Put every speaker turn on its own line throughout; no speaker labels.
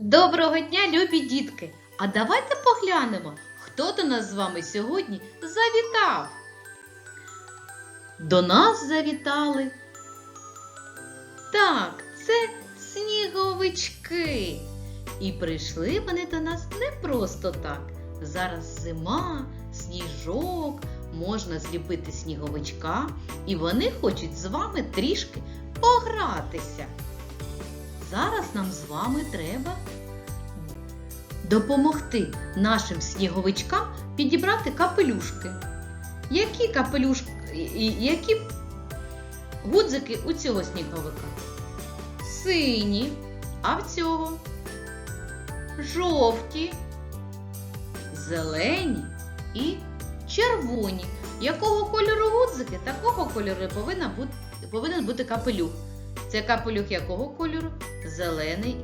Доброго дня, любі дітки! А давайте поглянемо, хто до нас з вами сьогодні завітав. До нас завітали. Так, це сніговички. І прийшли вони до нас не просто так. Зараз зима, сніжок, можна зліпити сніговичка, і вони хочуть з вами трішки погратися. Зараз нам з вами треба допомогти нашим сніговичкам підібрати капелюшки. Які капелюшки, які гудзики у цього сніговика? Сині, а в цього жовті, зелені і червоні. Якого кольору гудзики, такого кольору і повинна бути, повинен бути капелюх. Це капелюх якого кольору? Зелений.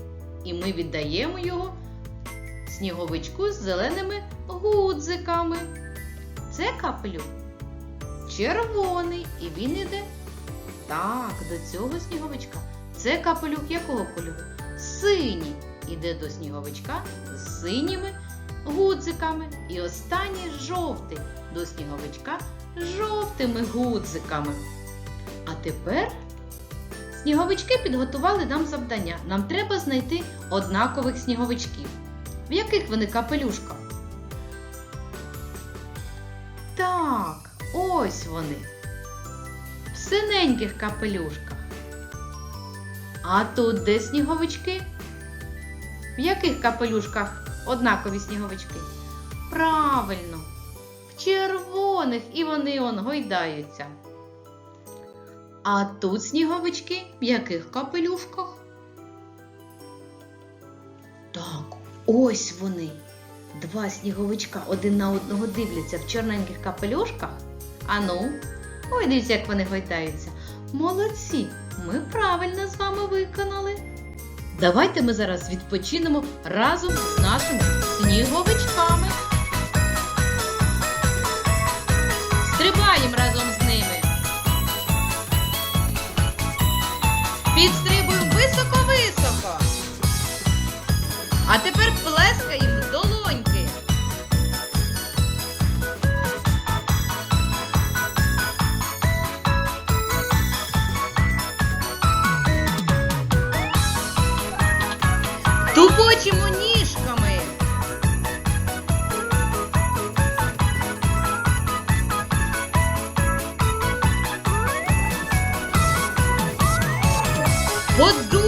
І ми віддаємо його сніговичку з зеленими гудзиками. Це капелюх червоний, і він іде так, до цього сніговичка. Це капелюх якого кольору? Синій. Іде до сніговичка з синіми гудзиками. І останній жовтий до сніговичка з жовтими гудзиками. А тепер сніговички підготували нам завдання. Нам треба знайти однакових сніговичків. В яких вони капелюшках? Так, ось вони. В синеньких капелюшках. А тут де сніговички? В яких капелюшках однакові сніговички? Правильно, в червоних і вони он гойдаються. А тут сніговички в яких капелюшках? Так, ось вони. Два сніговичка один на одного дивляться в чорненьких капелюшках. Ану, ой, дивіться, як вони гойдаються. Молодці! Ми правильно з вами виконали. Давайте ми зараз відпочинемо разом з нашими сніговичками. А тепер плескаємо долоньки. Тупочимо ніжками. Подув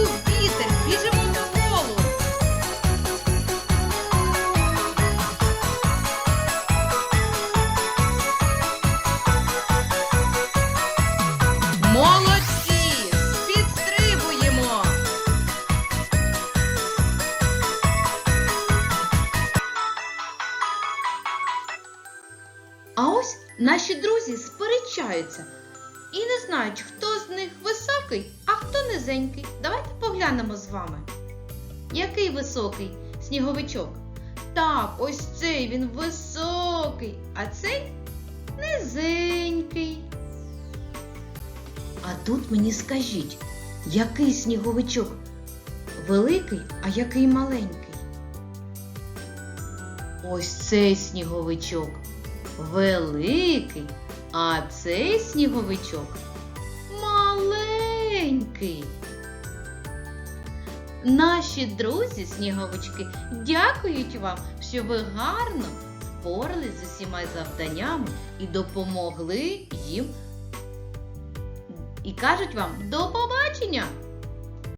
ось наші друзі сперечаються і не знають, хто з них високий, а хто низенький. Давайте поглянемо з вами. Який високий сніговичок? Так, ось цей він високий, а цей низенький. А тут мені скажіть, який сніговичок великий, а який маленький? Ось цей сніговичок великий, а цей сніговичок маленький. Наші друзі сніговички дякують вам, що ви гарно впорались з усіма завданнями і допомогли їм. І кажуть вам до побачення!